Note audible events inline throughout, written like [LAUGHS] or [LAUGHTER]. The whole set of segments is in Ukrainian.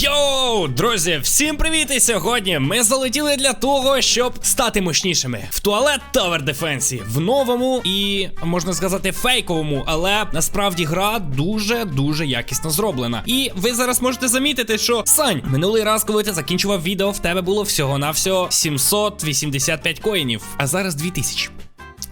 Йоу, друзі, всім привіт! І сьогодні ми залетіли для того, щоб стати мощнішими в туалет Tower Defense в новому і можна сказати фейковому, але насправді гра дуже дуже якісно зроблена. І ви зараз можете замітити, що Сань, минулий раз, коли ти закінчував відео, в тебе було всього на всього 785 коїнів, а зараз 2000.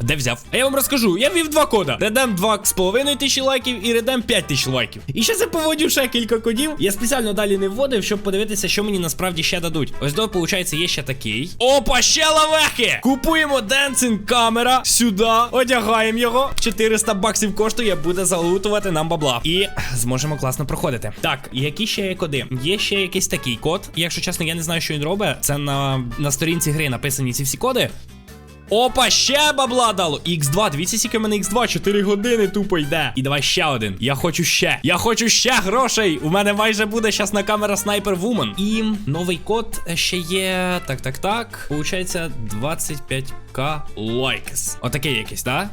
Де взяв? А я вам розкажу, я ввів два кода. Редем 2,5 тисячі лайків і редем 5 тисяч лайків. І ще я поводю ще кілька кодів. Я спеціально далі не вводив, щоб подивитися, що мені насправді ще дадуть. Ось до, виходить, є ще такий. Опа, ще лавехи! Купуємо денсинг камера сюди, одягаємо його. 400 баксів коштує, буде залутувати нам бабла. І зможемо класно проходити. Так, які ще є коди? Є ще якийсь такий код. Якщо чесно, я не знаю, що він робить. Це на, на сторінці гри написані ці всі коди. Опа, ще бабла дало. Х2, дивіться, скільки в мене Х2, 4 години тупо йде. І давай ще один. Я хочу ще. Я хочу ще грошей. У мене майже буде зараз на камера Снайпер Вумен. І новий код ще є. Так, так, так. Получається 25к лайкс. Отакий якийсь, так?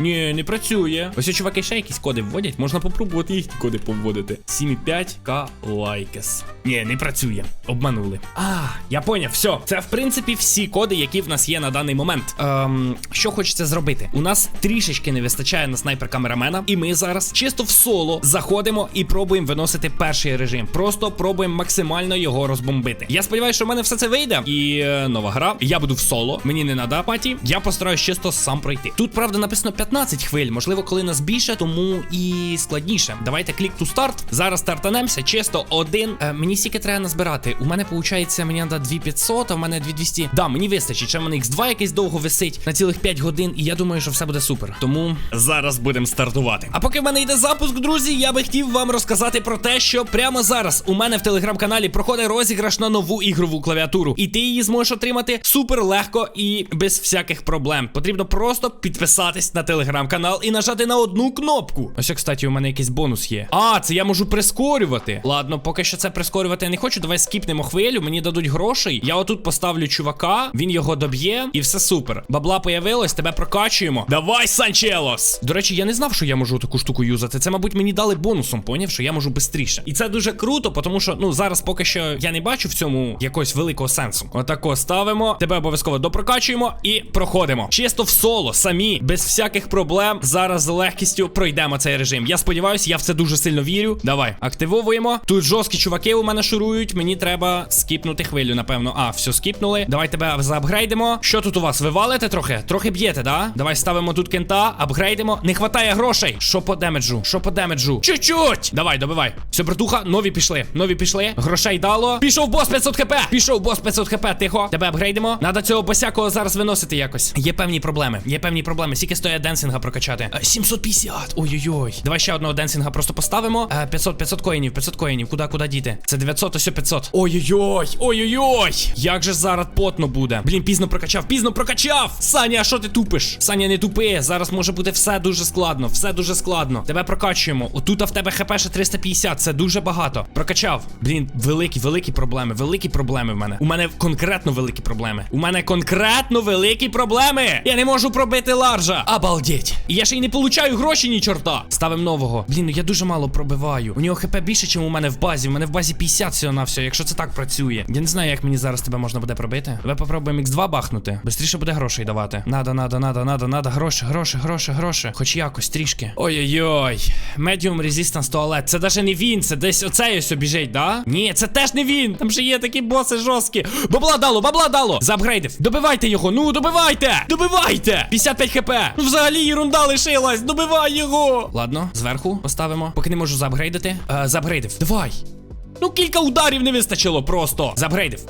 Ні, не працює. Ось чуваки ще якісь коди вводять. Можна попробувати їхні коди повводити. 7,5к лайкес. Ні, не працює. Обманули. А, я поняв, все. Це в принципі всі коди, які в нас є на даний момент. Ем, що хочеться зробити? У нас трішечки не вистачає на снайпер камерамена, і ми зараз чисто в соло заходимо і пробуємо виносити перший режим. Просто пробуємо максимально його розбомбити. Я сподіваюся, що в мене все це вийде. І е, нова гра. Я буду в соло. Мені не надо паті. Я постараюсь чисто сам пройти. Тут правда написано 15 хвиль. Можливо, коли нас більше, тому і складніше. Давайте клік ту старт. Зараз стартанемося. Чисто один. Е, мені стільки треба назбирати. У мене виходить, мені треба 2500, а в мене 2200. Да, мені вистачить. Ще в мене X2 якийсь довго висить на цілих 5 годин. І я думаю, що все буде супер. Тому зараз будемо стартувати. А поки в мене йде запуск, друзі, я би хотів вам розказати про те, що прямо зараз у мене в телеграм-каналі проходить розіграш на нову ігрову клавіатуру. І ти її зможеш отримати супер легко і без всяких проблем. Потрібно просто підписатись на телеграм-канал і нажати на одну кнопку. Ось, кстати, у мене якийсь бонус є. А, це я можу прискорювати. Ладно, поки що це прискорювати я не хочу. Давай скіпнемо хвилю. Мені дадуть грошей. Я отут поставлю чувака, він його доб'є, і все супер. Бабла появилось, тебе прокачуємо. Давай, Санчелос! До речі, я не знав, що я можу таку штуку юзати. Це, мабуть, мені дали бонусом, поняв, що я можу швидше. І це дуже круто, тому що ну зараз поки що я не бачу в цьому якогось великого сенсу. Отако ставимо. Тебе обов'язково допрокачуємо і проходимо. Чисто в соло, самі, без всяких проблем. Зараз з легкістю пройдемо цей режим. Я сподіваюся, я в це дуже сильно вірю. Давай, активовуємо. Тут жорсткі чуваки у мене шурують. Мені треба скіпнути хвилю, напевно. А, все, скіпнули. Давай тебе заапгрейдимо. Що тут у вас? Ви валите трохи? Трохи б'єте, да? Давай ставимо тут кента, апгрейдимо. Не хватає грошей. Що по демеджу? Що по демеджу? Чуть-чуть! Давай, добивай. Все, братуха, нові пішли. Нові пішли. Грошей дало. Пішов бос 500 хп. Пішов бос 500 хп. Тихо. Тебе апгрейдимо. Надо цього босякого зараз виносити якось. Є певні проблеми. Є певні проблеми. Скільки стоїть денсинга прокачати? Е, 750. Ой-ой-ой. Давай ще одного денсинга просто поставимо. Е, 500, 500 коїнів, 500 коїнів. Куди, куди діти? Це 900, ось 500. Ой-ой-ой. Ой-ой-ой. Як же зараз потно буде. Блін, пізно прокачав, пізно прокачав. Саня, а що ти тупиш? Саня, не тупи. Зараз може бути все дуже складно. Все дуже складно. Тебе прокачуємо. Отут в тебе хп ще 350. Це дуже багато. Прокачав. Блін, великі, великі проблеми. Великі проблеми в мене. У мене конкретно великі проблеми. У мене конкретно великі проблеми. Я не можу пробити ларжа. Обалдеть. І я ще й не получаю гроші, ні чорта. Ставим нового. Блін, ну я дуже мало пробиваю. У нього хп більше, ніж у мене в базі. У мене в базі 50 всього на все, якщо це так працює. Я не знаю, як мені зараз тебе можна буде пробити. Давай попробуємо X2 бахнути. Бистріше буде грошей давати. Надо, надо, надо, надо, надо. Гроші, гроші, гроші, гроші. Хоч якось трішки. Ой-ой-ой. Medium Resistance туалет. Це навіть не він, це десь оцей ось біжить, да? Ні, це теж не він. Там ще є такі боси жорсткі. Бабла дало, бабла дало. Заапгрейдив. Добивайте його. Ну, добивайте. Добивайте. 55 хп. Ну, взагалі ерунда лишилась. Добивай його. Ладно, зверху поставимо. Поки не можу заапгрейдити. Е, заапгрейдив. Давай. Ну, кілька ударів не вистачило просто. Заапгрейдив.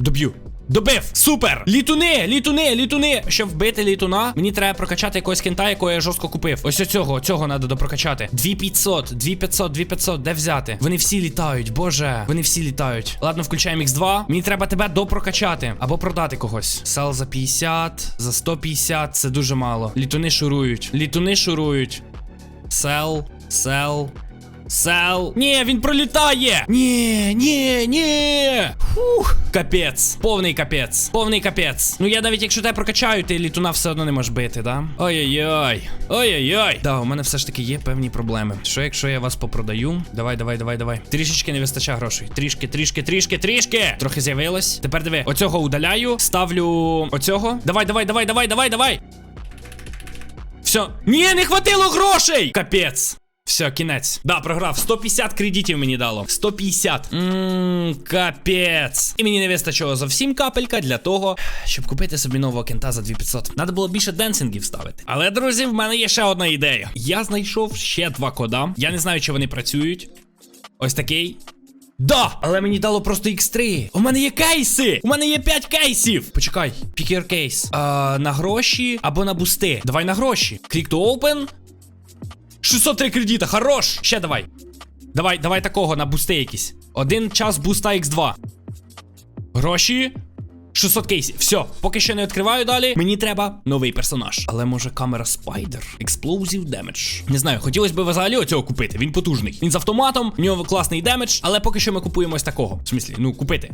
Доб'ю. Добив! Супер! Літуни! Літуни! Літуни! Щоб вбити літуна, мені треба прокачати якогось кента, якого я жорстко купив. Ось оцього, цього треба допрокачати. 2500, 2500, 2500, де взяти? Вони всі літають, боже. Вони всі літають. Ладно, включаємо X2. Мені треба тебе допрокачати. Або продати когось. Сел за 50, за 150, це дуже мало. Літуни шурують. Літуни шурують. Сел, сел. Сел. Ні, він пролітає. Ні, ні, ні. Фух, капець. Повний капець. Повний капець. Ну я навіть якщо тебе прокачаю, ти літуна все одно не можеш бити, да? Ой-ой-ой. Ой-ой-ой. Да, у мене все ж таки є певні проблеми. Що якщо я вас попродаю? Давай, давай, давай, давай. Трішечки не вистачає грошей. Трішки, трішки, трішки, трішки. Трохи з'явилось. Тепер диви, оцього удаляю. Ставлю оцього. Давай, давай, давай, давай, давай, давай. Все. Ні, не хватило грошей! Капець. Все, кінець. Да, програв. 150 кредитів мені дало. 150. Ммм, капець. І мені не вистачило зовсім капелька для того, щоб купити собі нового кента за 2500. Надо було більше денсингів ставити. Але, друзі, в мене є ще одна ідея. Я знайшов ще два кода. Я не знаю, чи вони працюють. Ось такий. Да! Але мені дало просто X3. У мене є кейси! У мене є 5 кейсів! Почекай, pick your case. А, на гроші або на бусти. Давай на гроші. Click to open. 603 кредита, хорош! Ще давай. Давай, давай такого на бусти якісь. Один час буста X2. Гроші. 600 кейсів. Все, поки що не відкриваю далі. Мені треба новий персонаж. Але може камера Spider? Explosive Damage. Не знаю, хотілося б взагалі оцього купити. Він потужний. Він з автоматом, в нього класний демедж, але поки що ми купуємо ось такого. В смислі, ну купити.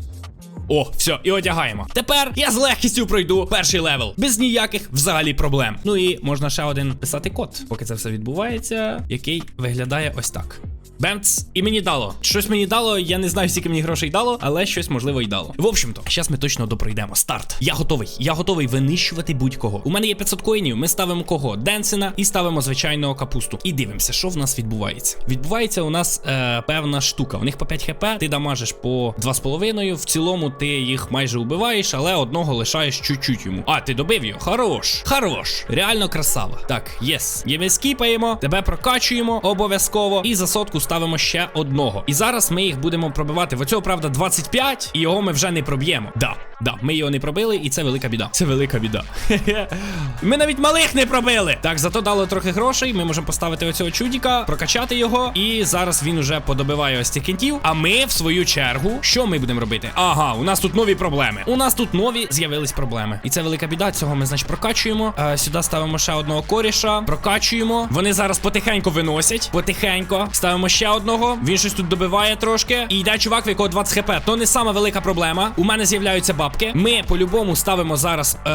О, все, і одягаємо. Тепер я з легкістю пройду перший левел. Без ніяких взагалі проблем. Ну і можна ще один писати код, поки це все відбувається, який виглядає ось так. Бемц, і мені дало. Щось мені дало, я не знаю, скільки мені грошей дало, але щось можливо й дало. В общем-то, зараз ми точно допройдемо. Старт. Я готовий. Я готовий винищувати будь-кого. У мене є 500 коїнів. Ми ставимо кого? Денсена і ставимо звичайного капусту. І дивимося, що в нас відбувається. Відбувається у нас е, певна штука. У них по 5 хп, ти дамажиш по 2,5. В цілому ти їх майже убиваєш, але одного лишаєш чуть-чуть йому. А, ти добив його? Хорош. Хорош. Реально красава. Так, єс. Є ми скіпаємо, тебе прокачуємо обов'язково. І за сотку ставимо ще одного. І зараз ми їх будемо пробивати. В оцього, правда, 25, і його ми вже не проб'ємо. Да, да, ми його не пробили, і це велика біда. Це велика біда. [LAUGHS] Ми навіть малих не пробили. Так, зато дало трохи грошей. Ми можемо поставити оцього чудіка, прокачати його. І зараз він уже подобиває ось цих кінтів. А ми, в свою чергу, що ми будемо робити? Ага, у нас тут нові проблеми. У нас тут нові з'явились проблеми. І це велика біда. Цього ми, значить, прокачуємо. Е, сюди ставимо ще одного коріша. Прокачуємо. Вони зараз потихеньку виносять. Потихенько. Ставимо ще одного. Він щось тут добиває трошки. І йде чувак, в якого 20 хп. То не сама велика проблема. У мене з'являються бабки. Ми по-любому ставимо зараз е,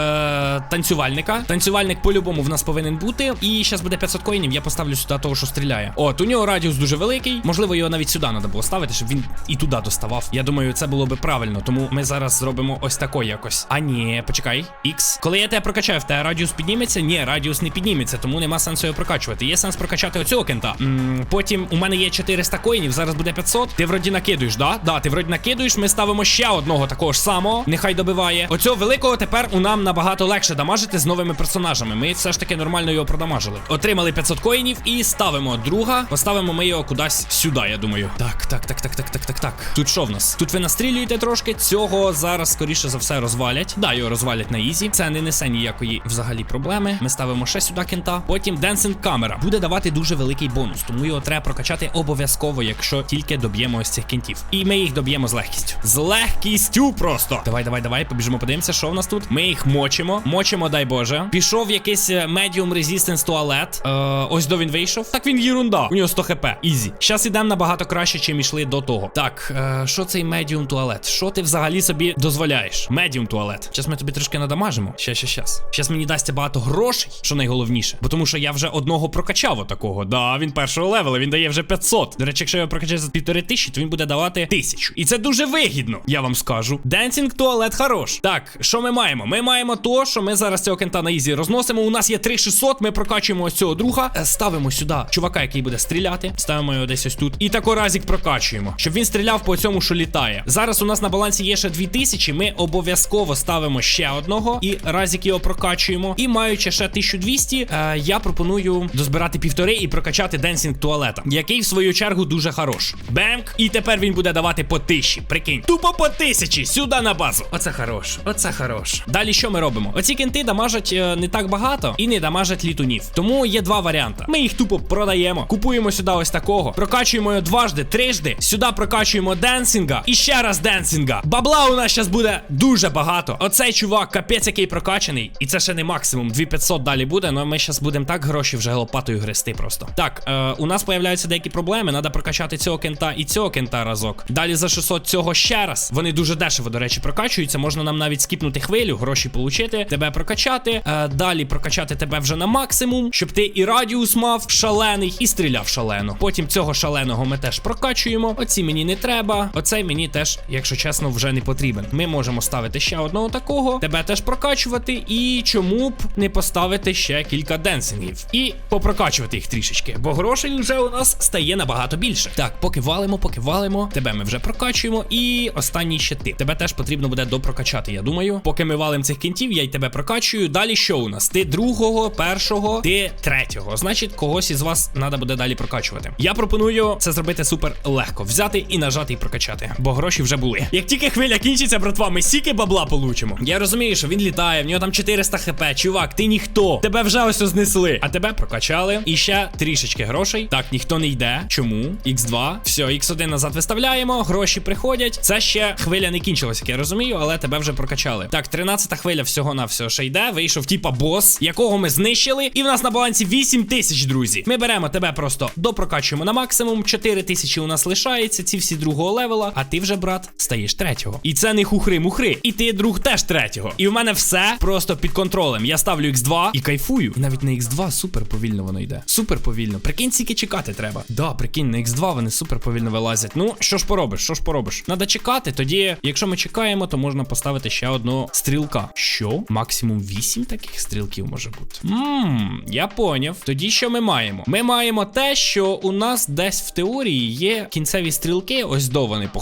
танцювальника. Танцювальник по-любому в нас повинен бути. І зараз буде 500 коїнів. Я поставлю сюди того, що стріляє. От, у нього радіус дуже великий. Можливо, його навіть сюди треба було ставити, щоб він і туди доставав. Я думаю, це було би правильно. Тому ми зараз зробимо ось тако якось. А ні, почекай. X. Коли я тебе прокачаю, в тебе радіус підніметься? Ні, радіус не підніметься, тому нема сенсу його прокачувати. Є сенс прокачати оцього кента. М, потім у мене є 400 коїнів, зараз буде 500. Ти вроді накидуєш, да? Да, ти вроді накидуєш. Ми ставимо ще одного такого ж самого. Нехай добиває. Оцього великого тепер у нам набагато легше дамажити з новими персонажами. Ми все ж таки нормально його продамажили. Отримали 500 коїнів і ставимо друга. Поставимо ми його кудись сюди, я думаю. Так, так, так, так, так, так, так, так. Тут що в нас? Тут ви настрілюєте трошки. Цього зараз, скоріше за все, розвалять. Да, його розвалять на ізі. Це не несе ніякої взагалі проблеми. Ми ставимо ще сюди кента. Потім Dancing камера буде давати дуже великий бонус, тому його треба прокачати обов'язково, якщо тільки доб'ємо ось цих кентів. І ми їх доб'ємо з легкістю. З легкістю просто. Давай, давай, давай, побіжимо, подивимося, що в нас тут. Ми їх мочимо. Мочимо, дай Боже. Пішов якийсь е, medium resistance туалет. Е, ось до він вийшов. Так він єрунда. У нього 100 хп. Ізі. Зараз ідемо набагато краще, чим йшли до того. Так, е, що цей медіум туалет? Що ти взагалі собі дозволяєш? Медіум туалет. Зараз ми тобі трошки надамажимо. Щас, щас, щас. Щас мені дасть багато грошей, що найголовніше. Бо тому що я вже одного прокачав отакого. Да, він першого левела, він дає вже 500. До речі, якщо я прокачаю за півтори тисячі, то він буде давати тисячу. І це дуже вигідно, я вам скажу. Денсінг туалет хорош. Так, що ми маємо? Ми маємо то, що ми зараз цього кента на ізі розносимо. У нас є 3600, ми прокачуємо ось цього друга. Е, Ставимо сюди чувака, який буде стріляти. Ставимо його десь ось тут. І тако разік прокачуємо, щоб він стріляв по цьому, що літає. Зараз у нас на балансі є ще 2000. Ми обов'язково ставимо ще одного і разік його прокачуємо. І маючи ще 1200, е, я пропоную дозбирати півтори і прокачати денсінг туалета, який в свою чергу дуже хорош. Бемк, і тепер він буде давати по тисячі. Прикинь, тупо по тисячі сюди на базу. Оце хорош, оце хорош. Далі що ми робимо? Оці кенти дамажать е, не так багато і не дамажать літунів. Тому є два варіанти. Ми їх тупо продаємо. Купуємо сюди ось такого. Прокачуємо його дважди, трижди. Сюди прокачуємо денсінга. І ще раз денсінга. Бабла у нас зараз буде дуже багато. Оцей чувак, капець, який прокачаний. І це ще не максимум. 2500 далі буде. але ми зараз будемо так гроші вже лопатою грести просто. Так, е, у нас появляються деякі проблеми. Треба прокачати цього кента і цього кента разок. Далі за 600 цього ще раз. Вони дуже дешево, до речі, прокачуються. Можна нам навіть скіпнути хвилю, гроші получити, тебе прокачати. Е, далі прокачати тебе вже на максимум, щоб ти і радіус мав шалений, і стріляв шалено. Потім цього шаленого ми теж прокачуємо. Оці мені не треба. Оцей мені теж, якщо чесно, вже не потрібен. Ми можемо ставити ще одного такого, тебе теж прокачувати. І чому б не поставити ще кілька денсингів і попрокачувати їх трішечки, бо грошей вже у нас стає набагато більше. Так, поки валимо, поки валимо, тебе ми вже прокачуємо. І останній ще ти. Тебе теж потрібно буде допрокачати. Я думаю, поки ми валимо цих кінтів, я й тебе прокачую. Далі що у нас? Ти другого, першого, ти третього. Значить, когось із вас треба буде далі прокачувати. Я пропоную це зробити супер легко. Взяти і нажати і прокачати, бо гроші вже були. Як тільки хвиля кінчиться, братва, ми сіки бабла получимо. Я розумію, що він літає, в нього там 400 хп. Чувак, ти ніхто. Тебе вже ось знесли. А тебе прокачали. І ще трішечки грошей. Так, ніхто не йде. Чому? Х2. Все, Х1 назад виставляємо. Гроші приходять. Це ще хвиля не кінчилась, як я розумію, але тебе вже прокачали. Так, 13 хвиля всього на все ще йде. Вийшов, типа, бос, якого ми знищили. І в нас на балансі 8 тисяч, друзі. Ми беремо тебе просто допрокачуємо на максимум. 4 тисячі у нас лишається. Ці всі другого левела. А ти вже, брат, стаєш третього. І це не хухри-мухри. І ти, друг, теж третього. І в мене все просто під контролем. Я ставлю Х2 і кайфую. І навіть на Х2 супер повільно воно йде. Супер повільно. Прикинь, скільки чекати треба. Да, прикинь, на Х2 вони супер повільно вилазять. Ну, що ж поробиш, що ж поробиш? Надо чекати. Тоді, якщо ми чекаємо, то можна поставити ще одного стрілка. Що? Максимум 8 таких стрілків може бути. Ммм, я поняв. Тоді що ми маємо? Ми маємо те, що у нас десь в теорії є кінцеві стрілки, ось до вони по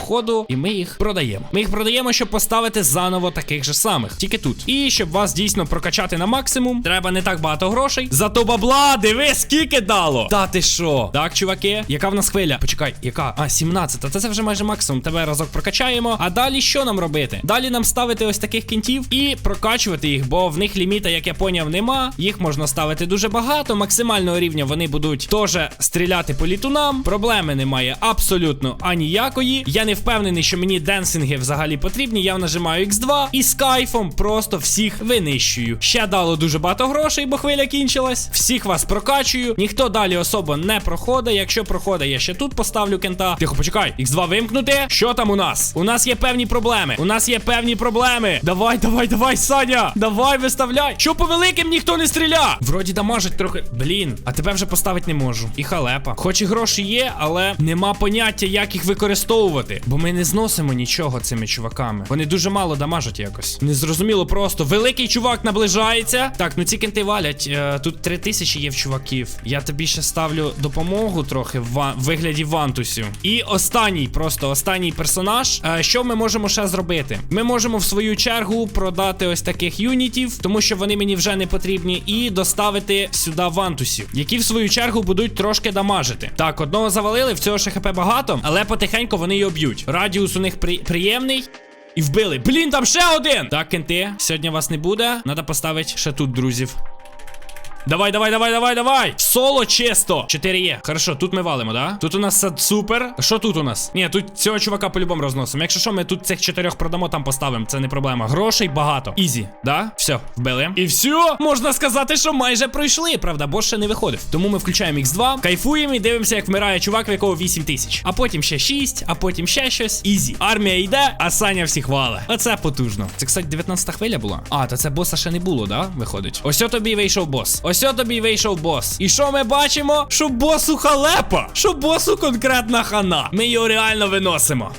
і ми їх продаємо. Ми їх продаємо, щоб поставити заново таких же самих, тільки тут. І щоб вас дійсно прокачати на максимум, треба не так багато грошей. Зато бабла, диви, скільки дало. Та ти що? Так, чуваки, яка в нас хвиля? Почекай, яка? А, 17. Та це вже майже максимум. Тебе разок прокачаємо. А далі що нам робити? Нам ставити ось таких кінтів і прокачувати їх, бо в них ліміта, як я поняв, нема. Їх можна ставити дуже багато. Максимального рівня вони будуть теж стріляти по літунам. Проблеми немає абсолютно аніякої. Я не впевнений, що мені денсинги взагалі потрібні. Я нажимаю X2 і з кайфом просто всіх винищую. Ще дало дуже багато грошей, бо хвиля кінчилась. Всіх вас прокачую. Ніхто далі особо не проходить. Якщо проходить, я ще тут поставлю кента. Тихо, почекай, X2 вимкнути. Що там у нас? У нас є певні проблеми. У нас є певні проблеми. Давай, давай, давай, Саня. Давай, виставляй. Що по великим ніхто не стріля? Вроді дамажить трохи. Блін, а тебе вже поставити не можу. І халепа. Хоч і гроші є, але нема поняття, як їх використовувати. Бо ми не зносимо нічого цими чуваками. Вони дуже мало дамажать якось. Незрозуміло просто. Великий чувак наближається. Так, ну ці кенти валять. Е, тут три тисячі є в чуваків. Я тобі ще ставлю допомогу трохи в вигляді вантусів. І останній, просто останній персонаж. Е, що ми можемо ще зробити? Ми можемо в свою чергу продати ось таких юнітів, тому що вони мені вже не потрібні, і доставити сюди вантусів, які в свою чергу будуть трошки дамажити. Так, одного завалили, в цього ще хп багато, але потихеньку вони його б'ють. Радіус у них при- приємний. І вбили. Блін, там ще один! Так, кенти, сьогодні вас не буде. Надо поставити ще тут друзів. Давай, давай, давай, давай, давай! Соло чисто! 4 є. Хорошо, тут ми валимо, да? Тут у нас супер. Що тут у нас? Ні, тут цього чувака по-любому розносимо. Якщо що, ми тут цих чотирьох продамо, там поставимо. Це не проблема. Грошей багато. Ізі, да? Все, вбили. І все, можна сказати, що майже пройшли. Правда, бос ще не виходив. Тому ми включаємо X2, кайфуємо і дивимося, як вмирає чувак, в якого 8 тисяч. А потім ще 6, а потім ще щось. Ізі. Армія йде, а Саня всіх вале. Оце потужно. Це, кстати, 19 хвиля була. А, то це боса ще не було, да? Виходить. Ось тобі вийшов бос. Ось тобі й вийшов бос. І що ми бачимо? Що босу халепа. Що босу конкретна хана. Ми його реально виносимо.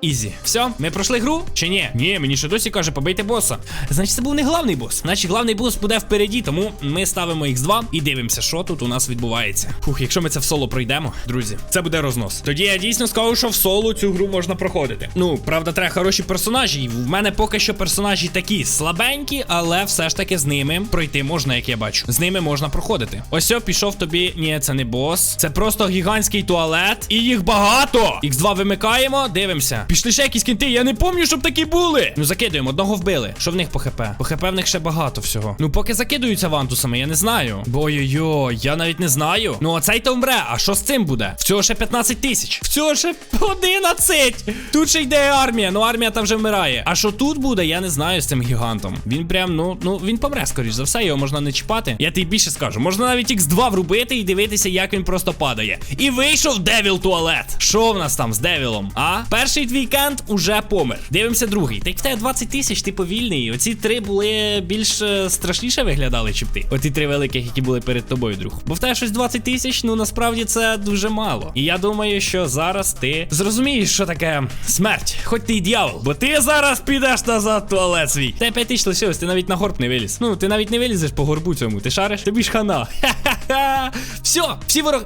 Ізі. Все, ми пройшли гру? Чи ні? Ні, мені ще досі каже, побийте боса. Значить, це був не главний бос. Значить, главний бос буде впереді, тому ми ставимо X2 і дивимося, що тут у нас відбувається. Фух, якщо ми це в соло пройдемо, друзі, це буде рознос. Тоді я дійсно скажу, що в соло цю гру можна проходити. Ну, правда, треба хороші персонажі. В мене поки що персонажі такі слабенькі, але все ж таки з ними пройти можна, як я бачу. З ними можна проходити. Ось пішов тобі. Ні, це не бос. Це просто гігантський туалет. І їх багато. X2 вимикаємо, дивимося. Пішли ще якісь кінти, я не пам'ятаю, щоб такі були. Ну закидуємо, одного вбили. Що в них по хп? По хп в них ще багато всього. Ну поки закидуються вантусами, я не знаю. Бо ой-ой-ой, я навіть не знаю. Ну оцей то вмре, а що з цим буде? В цього ще 15 тисяч. В цього ще 11. Тут ще йде армія, ну армія там вже вмирає. А що тут буде, я не знаю з цим гігантом. Він прям, ну, ну він помре, скоріш за все, його можна не чіпати. Я тобі більше скажу. Можна навіть X2 врубити і дивитися, як він просто падає. І вийшов Девіл туалет. Що в нас там з Девілом? А? Перший твій кент уже помер. Дивимося другий. Так в тебе 20 тисяч, ти повільний. Оці три були більш е, страшніше виглядали, чим ти. Оті три великих, які були перед тобою, друг. Бо в тебе щось 20 тисяч, ну насправді це дуже мало. І я думаю, що зараз ти зрозумієш, що таке смерть. Хоч ти і дьявол, бо ти зараз підеш назад туалет свій. Та 5 тисяч лишилось, ти навіть на горб не виліз. Ну, ти навіть не вилізеш по горбу цьому. Ти шариш? Тобі ж хана. [LAUGHS] Ха-ха-ха. Все, всі ворог.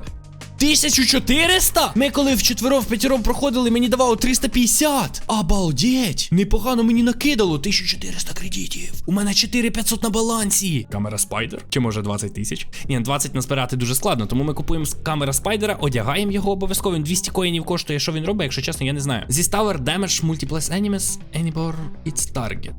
1400? Ми коли вчетверо в п'ятером проходили, мені давало 350. Обалдеть! Непогано мені накидало 1400 кредитів. У мене 4500 на балансі. Камера спайдер? Чи може 20 тисяч? Ні, 20 назбирати дуже складно, тому ми купуємо камера спайдера, одягаємо його обов'язково. Він 200 коїнів коштує. Що він робить, якщо чесно, я не знаю. Зі Tower Damage Multiplex Enemies Anymore Its Target.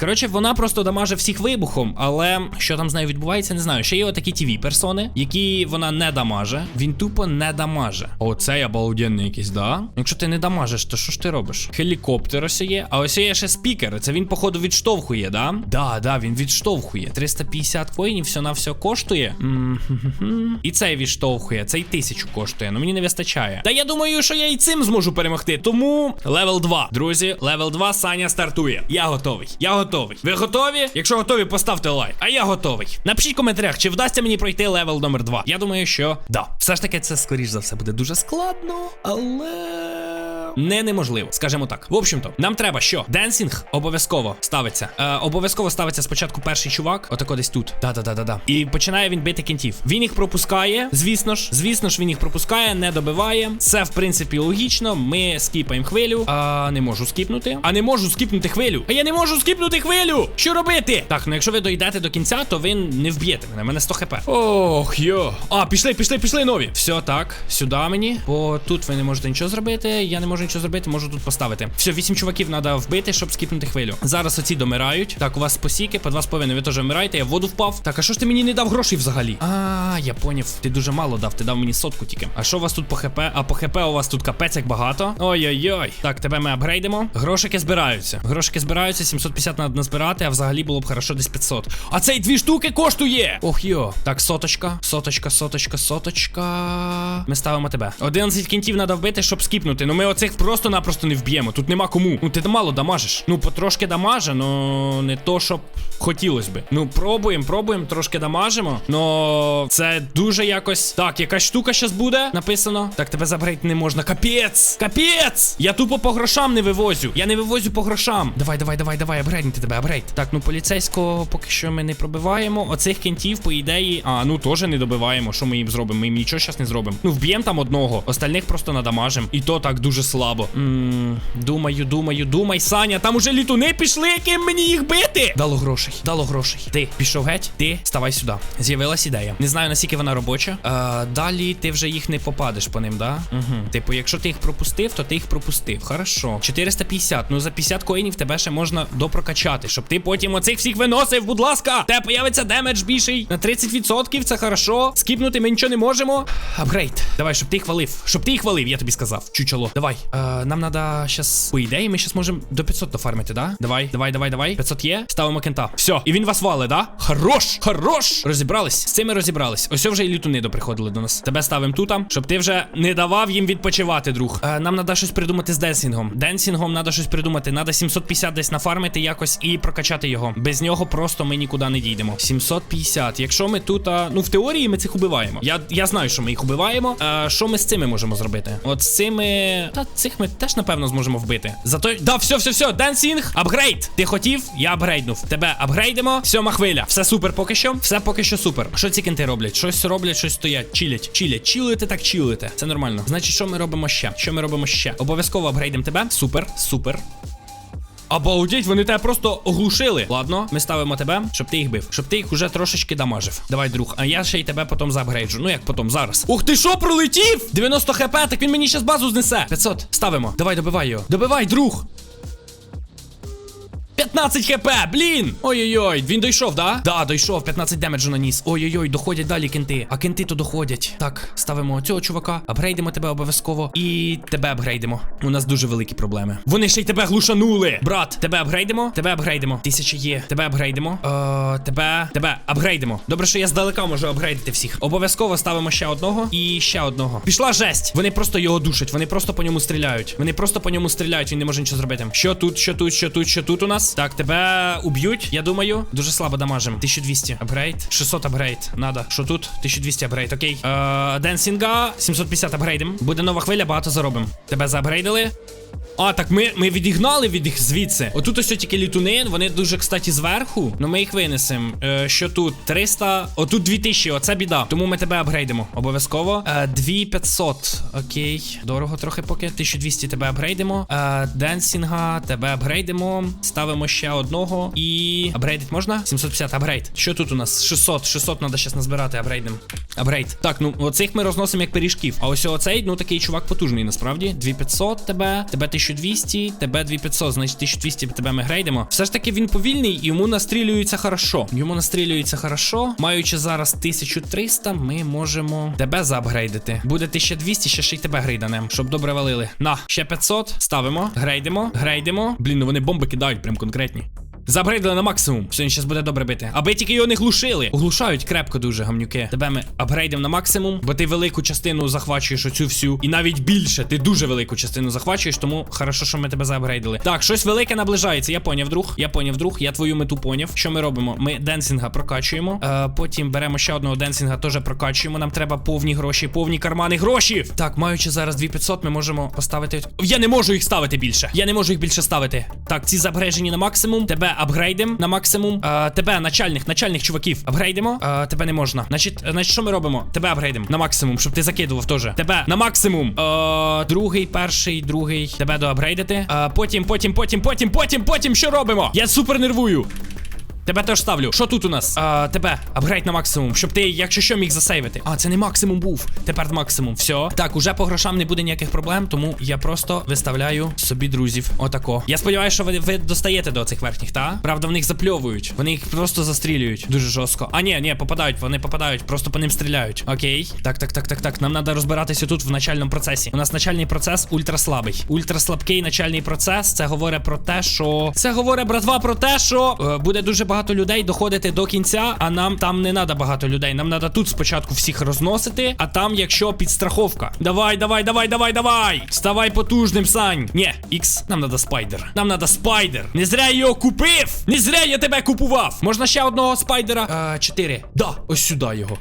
Коротше, вона просто дамаже всіх вибухом, але що там з нею відбувається, не знаю. Ще є отакі tv персони, які вона не дамаже. Він тупо не дамаже. Оцей обалденний якийсь, да? Якщо ти не дамажиш, то що ж ти робиш? Хелікоптер ось є, а ось є ще спікер. Це він, походу, відштовхує, да? Да, да, він відштовхує. 350 коїнів, все на все коштує. І цей відштовхує, цей тисячу коштує. Ну мені не вистачає. Та я думаю, що я і цим зможу перемогти. Тому левел 2. Друзі, левел 2 Саня стартує. Я готовий. Я готовий. Ви готові? Якщо готові, поставте лайк. А я готовий. Напишіть в коментарях, чи вдасться мені пройти левел номер 2. Я думаю, що да. Все ж таки, це скоріш за все буде дуже складно, але. Не неможливо, скажімо так. В общем-то, нам треба що? Денсінг обов'язково ставиться. Е, обов'язково ставиться спочатку перший чувак, отако десь тут. Да-да-да-да-да. І починає він бити кінтів. Він їх пропускає, звісно ж. Звісно ж, він їх пропускає, не добиває. Це в принципі логічно. Ми скіпаємо хвилю. А не можу скіпнути. А не можу скіпнути хвилю. А я не можу скіпнути хвилю. Що робити? Так, ну якщо ви дойдете до кінця, то ви не вб'єте мене. Мене 100 хп. Ох, йо. А, пішли, пішли, пішли нові. Все так, сюди мені. Бо тут ви не можете нічого зробити. Я не можу нічого зробити, можу тут поставити. Все, вісім чуваків треба вбити, щоб скіпнути хвилю. Зараз оці домирають. Так, у вас посіки, по два з. Ви теж вмираєте, я в воду впав. Так, а що ж ти мені не дав грошей взагалі? А, я поняв. Ти дуже мало дав, ти дав мені сотку тільки. А що у вас тут по хп? А по хп у вас тут капець як багато. Ой-ой-ой. Так, тебе ми апгрейдимо. Грошики збираються. Грошики збираються, 750 треба назбирати, а взагалі було б хорошо десь 500. А цей дві штуки коштує. Ох йо. Так, соточка, соточка, соточка, соточка. Ми ставимо тебе. 11 кінтів треба вбити, щоб скіпнути. Ну ми оцих просто-напросто не вб'ємо. Тут нема кому. Ну ти мало дамажиш. Ну, потрошки дамаже, но не то, щоб хотілось би. Ну, пробуємо, пробуємо, трошки дамажимо. Но це дуже якось. Так, якась штука щас буде. Написано. Так, тебе забрати не можна. Капець! Капець! Я тупо по грошам не вивозю. Я не вивозю по грошам. Давай, давай, давай, давай, апгрейднути тебе, апгрейд. Так, ну поліцейського поки що ми не пробиваємо. Оцих кінтів, по ідеї. А, ну теж не добиваємо. Що ми їм зробимо? Ми їм нічого щас не зробимо. Ну, вб'ємо там одного, остальних просто надамажимо. І то так дуже слабо. М, Думаю, думаю, думай, Саня, там уже літуни пішли, яким мені їх бити. Дало грошей, дало грошей. Ти пішов геть, ти ставай сюди. З'явилась ідея. Не знаю, наскільки вона робоча. Е, далі ти вже їх не попадеш по ним, да? Угу. Типу, якщо ти їх пропустив, то ти їх пропустив. Хорошо. 450. Ну за 50 коїнів тебе ще можна допрокачати, щоб ти потім оцих всіх виносив, будь ласка. Тебе появиться демедж більший на 30%, це хорошо. Скіпнути ми нічого не можемо. Апгрейд. Давай, щоб ти їх валив. Щоб ти їх валив, я тобі сказав. Чучело. Давай. Е, нам треба щас. По ідеї, ми щас можемо до 500 дофармити, да? Давай, давай, давай, давай. 500 є. Ставимо кента. Все. І він вас валить, да? Хорош! Хорош! Розібрались. З цими розібрались. Ось вже і літуни доприходили до нас. Тебе ставимо тут, щоб ти вже не давав їм відпочивати, друг. Е, нам треба щось придумати з денсінгом. Денсінгом треба щось придумати. Треба 750 десь нафармити якось і прокачати його. Без нього просто ми нікуди не дійдемо. 750. Якщо ми тут, ну в теорії ми цих убиваємо. Я, я знаю, що ми їх убиваємо. А, що ми з цими можемо зробити? От з цими. Та цих ми теж напевно зможемо вбити. Зато. Да, все, все, все, денсінг, апгрейд. Ти хотів? Я апгрейднув. Тебе апгрейдимо. Сьома хвиля. Все супер поки що. Все поки що супер. Що ці кенти роблять? Щось роблять, щось стоять. Чилять, чилять, чилите, так чилите. Це нормально. Значить, що ми робимо ще? Що ми робимо ще? Обов'язково апгрейдимо тебе. Супер, супер. Обалдеть, вони тебе просто оглушили. Ладно, ми ставимо тебе, щоб ти їх бив. Щоб ти їх уже трошечки дамажив. Давай, друг. А я ще й тебе потім заапгрейджу. Ну як потім, зараз. Ух ти що, пролетів? 90 хп, так він мені щас базу знесе. 500. Ставимо. Давай, добивай його. Добивай, друг. 15 хп, блін! Ой-ой-ой, він дійшов, да? Да, дійшов, 15 демеджу наніс. Ой-ой-ой, доходять далі кенти. А кенти то доходять. Так, ставимо цього чувака, апгрейдимо тебе обов'язково. І тебе апгрейдимо. У нас дуже великі проблеми. Вони ще й тебе глушанули. Брат, тебе апгрейдимо, тебе апгрейдимо. Тисяча є. Тебе апгрейдимо. Е, тебе, тебе апгрейдимо. Добре, що я здалека можу апгрейдити всіх. Обов'язково ставимо ще одного і ще одного. Пішла жесть. Вони просто його душать, вони просто по ньому стріляють. Вони просто по ньому стріляють, він не може нічого зробити. Що тут, що тут, що тут, що тут у нас? Так, тебе уб'ють, я думаю. Дуже слабо дамажим. 1200 апгрейд. 600 апгрейд. Надо. Що тут? 1200 апгрейд, окей. Е, Денсінга 750 апгрейдим. Буде нова хвиля, багато заробимо. Тебе заапгрейдили. А, так ми, ми відігнали від їх звідси. Отут ось тільки літуни, вони дуже, кстати, зверху. Ну ми їх винесемо. Е, що тут? 300. Отут 2000, оце біда. Тому ми тебе апгрейдимо. Обов'язково. Е, 2500. Окей. Дорого трохи поки. 1200 тебе апгрейдимо. Е, Денсінга, тебе апгрейдимо. Ставимо ще одного. І. Апгрейдить можна? 750 апгрейд. Що тут у нас? 600. 600 треба зараз назбирати апгрейдем. Апгрейд. Так, ну оцих ми розносимо як пиріжків. А ось оцей, ну такий чувак потужний, насправді. 2500 тебе, тебе 1200, тебе 2500, значить 1200 тебе ми грейдимо. Все ж таки він повільний йому настрілюється хорошо. Йому настрілюється хорошо. Маючи зараз 1300, ми можемо тебе заапгрейдити. Буде 1200, ще ще й тебе грейданем, щоб добре валили. На, ще 500, ставимо, грейдимо, грейдимо. Блін, ну вони бомби кидають, прям конкретні. Забрейдили на максимум. Все, зараз буде добре бити. Аби тільки його не глушили. Оглушають крепко дуже гамнюки. Тебе ми апгрейдимо на максимум, бо ти велику частину захвачуєш оцю всю. І навіть більше. Ти дуже велику частину захвачуєш, тому хорошо, що ми тебе заапгрейдили. Так, щось велике наближається. Я поняв, друг. Я поняв, друг. Я твою мету поняв. Що ми робимо? Ми денсінга прокачуємо. Е, потім беремо ще одного денсінга, теж прокачуємо. Нам треба повні гроші, повні кармани грошів. Так, маючи зараз 2500, ми можемо поставити. Я не можу їх ставити більше. Я не можу їх більше ставити. Так, ці заапгрейджені на максимум. Тебе апгрейдим на максимум. Е, тебе, начальних, начальних чуваків, апгрейдимо. Е, тебе не можна. Значить, е, значить, що ми робимо? Тебе апгрейдим на максимум, щоб ти закидував теж. Тебе на максимум. Е, другий, перший, другий. Тебе доапгрейдити. Е, потім, потім, потім, потім, потім, потім. Що робимо? Я супер нервую. Тебе теж ставлю. Що тут у нас? А, тебе апгрейд на максимум, щоб ти, якщо що, міг засейвити. А, це не максимум був. Тепер максимум. Все. Так, уже по грошам не буде ніяких проблем, тому я просто виставляю собі друзів. Отако. Я сподіваюся, що ви, ви достаєте до цих верхніх, та? Правда, в них запльовують. Вони їх просто застрілюють. Дуже жорстко. А, ні, ні, попадають, вони попадають, просто по ним стріляють. Окей. Так, так, так, так, так. Нам треба розбиратися тут в начальному процесі. У нас начальний процес ультраслабий. Ультраслабкий начальний процес. Це говорить про те, що. Це говорить, братва, про те, що е, буде дуже багато людей доходити до кінця, а нам там не треба багато людей. Нам треба тут спочатку всіх розносити, а там, якщо підстраховка. Давай, давай, давай, давай, давай. Ставай потужним, Сань. Нє, ікс, нам треба спайдер. Нам треба спайдер. Не зря я його купив. Не зря я тебе купував. Можна ще одного спайдера? Е, чотири. Да, ось сюди його.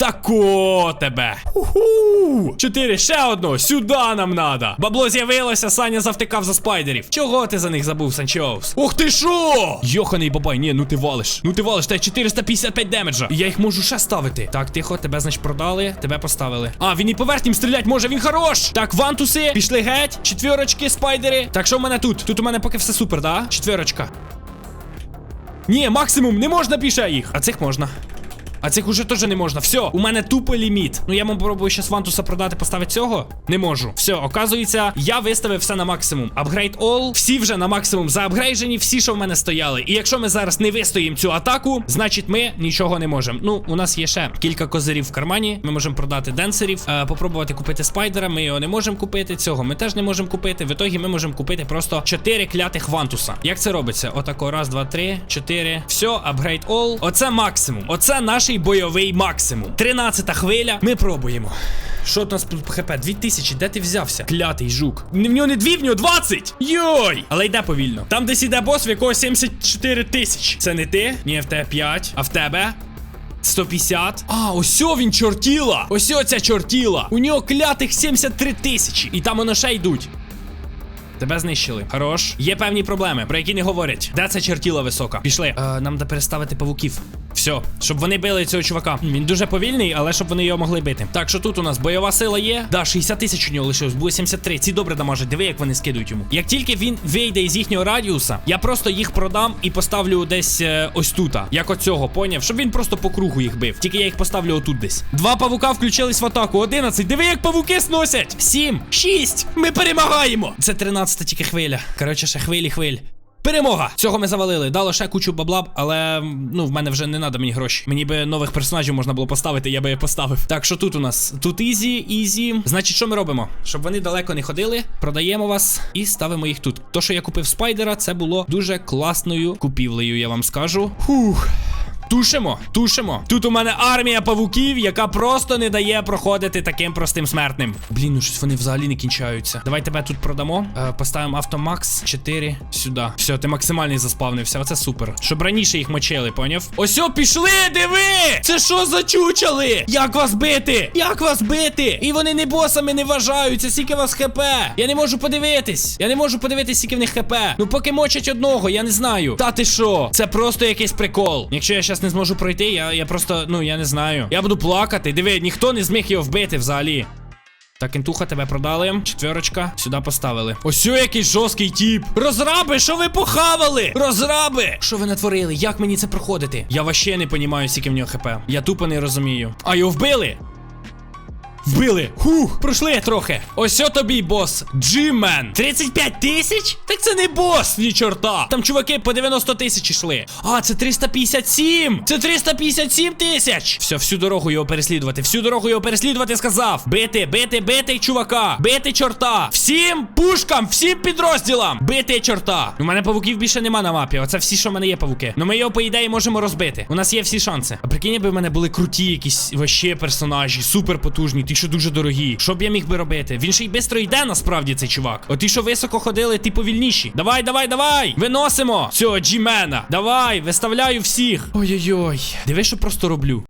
Тако тебе. Уху! Чотири, ще одного. Сюди нам надо. Бабло з'явилося, Саня завтикав за спайдерів. Чого ти за них забув, Санчоус? Ух ти шо! Йоханий бабай, ні, ну ти валиш. Ну ти валиш, та 455 демеджа. І я їх можу ще ставити. Так, тихо, тебе, значить, продали, тебе поставили. А, він і поверхнім стрілять може, він хорош. Так, вантуси, пішли геть. Четвірочки, спайдери. Так, що в мене тут? Тут у мене поки все супер, да? Четвірочка. Ні, максимум, не можна більше їх. А цих можна. А цих уже теж не можна. Все, у мене тупо ліміт. Ну я вам попробую щас вантуса продати, поставити цього. Не можу. Все, оказується, я виставив все на максимум. Upgrade all. Всі вже на максимум заапгрейджені, всі, що в мене стояли. І якщо ми зараз не вистоїмо цю атаку, значить ми нічого не можемо. Ну, у нас є ще кілька козирів в кармані. Ми можемо продати денсерів, е, попробувати купити спайдера. Ми його не можемо купити. Цього ми теж не можемо купити. В ітогі ми можемо купити просто 4 клятих вантуса. Як це робиться? Отако, раз, два, три, чотири. Все, upgrade all. Оце максимум. Оце наш бойовий максимум. 13 хвиля. Ми пробуємо. Що у нас тут хп? 2000, де ти взявся? Клятий жук. В нього не дві, в нього 20! Йой! Але йде повільно. Там десь іде бос, в якого 74 тисячі. Це не ти? Ні, в тебе 5. А в тебе? 150. А, ось він чортіла. Ось оця чортіла. У нього клятих 73 тисячі. І там воно ще йдуть. Тебе знищили. Хорош. Є певні проблеми, про які не говорять. Де ця чертіла висока? Пішли. Е, нам треба переставити павуків. Все, щоб вони били цього чувака. Він дуже повільний, але щоб вони його могли бити. Так, що тут у нас бойова сила є. Да, 60 тисяч у нього лишилось, буде 73. Ці добре дамажать. Диви, як вони скидують йому. Як тільки він вийде із їхнього радіуса, я просто їх продам і поставлю десь е, ось тут. Як оцього, поняв? Щоб він просто по кругу їх бив. Тільки я їх поставлю отут десь. Два павука включились в атаку. 11. Диви, як павуки сносять. 7, 6. Ми перемагаємо. Це 13 тільки хвиля. Коротше, ще хвилі хвиль. Перемога! Цього ми завалили. Дало ще кучу бабла, але ну в мене вже не треба мені гроші. Мені би нових персонажів можна було поставити, я би поставив. Так, що тут у нас? Тут ізі, ізі. Значить, що ми робимо? Щоб вони далеко не ходили, продаємо вас і ставимо їх тут. То, що я купив спайдера, це було дуже класною купівлею, я вам скажу. Фух. Тушимо, тушимо. Тут у мене армія павуків, яка просто не дає проходити таким простим смертним. Блін, ну щось вони взагалі не кінчаються. Давай тебе тут продамо. Е, поставимо автомакс 4 сюди. Все, ти максимальний заспавнився. Оце супер. Щоб раніше їх мочили, поняв? Ось о, пішли, диви! Це що за чучали? Як вас бити? Як вас бити? І вони не босами не вважаються, скільки вас хп. Я не можу подивитись. Я не можу подивитись, скільки в них хп. Ну поки мочать одного, я не знаю. Та ти що? Це просто якийсь прикол. Якщо я не зможу пройти, я, я просто, ну я не знаю. Я буду плакати. Диви, ніхто не зміг його вбити взагалі. Так, інтуха, тебе продали. Четверочка, сюди поставили. Ось у якийсь жорсткий тіп. Розраби, що ви похавали? Розраби! Що ви натворили? Як мені це проходити? Я вообще не розумію, скільки в нього хп. Я тупо не розумію. А його вбили? Вбили! Хух, пройшли трохи. Ось тобі, бос. Джимен. 35 тисяч? Так це не бос, ні чорта. Там чуваки по 90 тисяч йшли. А, це 357. Це 357 тисяч. Все, всю дорогу його переслідувати. Всю дорогу його переслідувати, сказав. Бити, бити, бити, чувака. Бити чорта. Всім пушкам, всім підрозділам. Бити чорта. У мене павуків більше нема на мапі. Оце всі, що в мене є павуки. Ну ми його, по ідеї, можемо розбити. У нас є всі шанси. А прикинь, якби в мене були круті якісь вообще персонажі, супер потужні, ті, що дуже дорогі. Що б я міг би робити? Він ще й швидко йде, насправді, цей чувак. От і що високо ходили, ті повільніші. Давай, давай, давай! Виносимо цього джімена. Давай, виставляю всіх. Ой-ой-ой. Диви, що просто роблю.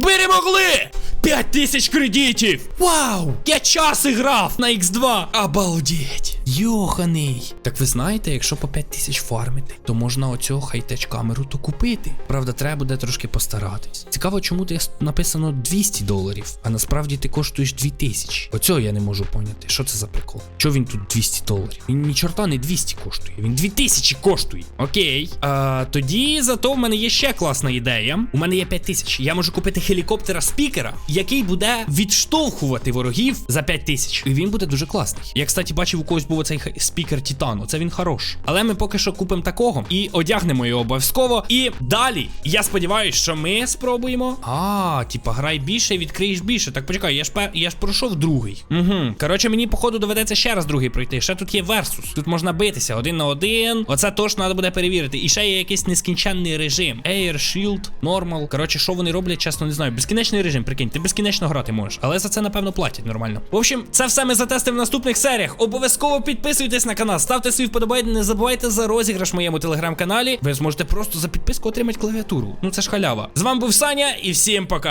Перемогли! 5 тисяч кредитів! Вау! Я час грав на X2! Обалдеть! Йоханий! Так ви знаєте, якщо по 5 тисяч фармити, то можна оцього хайтеч камеру то купити. Правда, треба буде трошки постаратись. Цікаво, чому тут написано 200 доларів, а насправді ти коштуєш 2000. Оцього я не можу поняти. Що це за прикол? Чого він тут 200 доларів? Він ні чорта не 200 коштує, він 2000 коштує. Окей. А, тоді зато в мене є ще класна ідея. У мене є 5000. Я можу купити гелікоптера спікера, який буде відштовхувати ворогів за 5000. І він буде дуже класний. Я, кстати, бачив, у когось був оцей спікер Титану. Це він хорош. Але ми поки що купимо такого і одягнемо його обов'язково. І далі, я сподіваюся, що ми спробуємо. А, типа, грай більше, відкриєш більше. Так почекай, я ж пер... я ж пройшов другий. Угу. Коротше, мені, походу, доведеться ще раз другий пройти. Ще тут є версус. Тут можна битися один на один. Оце точно треба буде перевірити. І ще є якийсь нескінченний режим. Air, Shield, Normal. Коротше, що вони роблять, чесно не знаю. Безкінечний режим, прикинь, ти безкінечно грати можеш. Але за це, напевно, платять нормально. В общем, це все ми затестимо в наступних серіях. Обов'язково підписуйтесь на канал, ставте свій вподобайки, не забувайте за розіграш в моєму телеграм-каналі. Ви зможете просто за підписку отримати клавіатуру. Ну це ж халява. З вами був Саня і всім пока.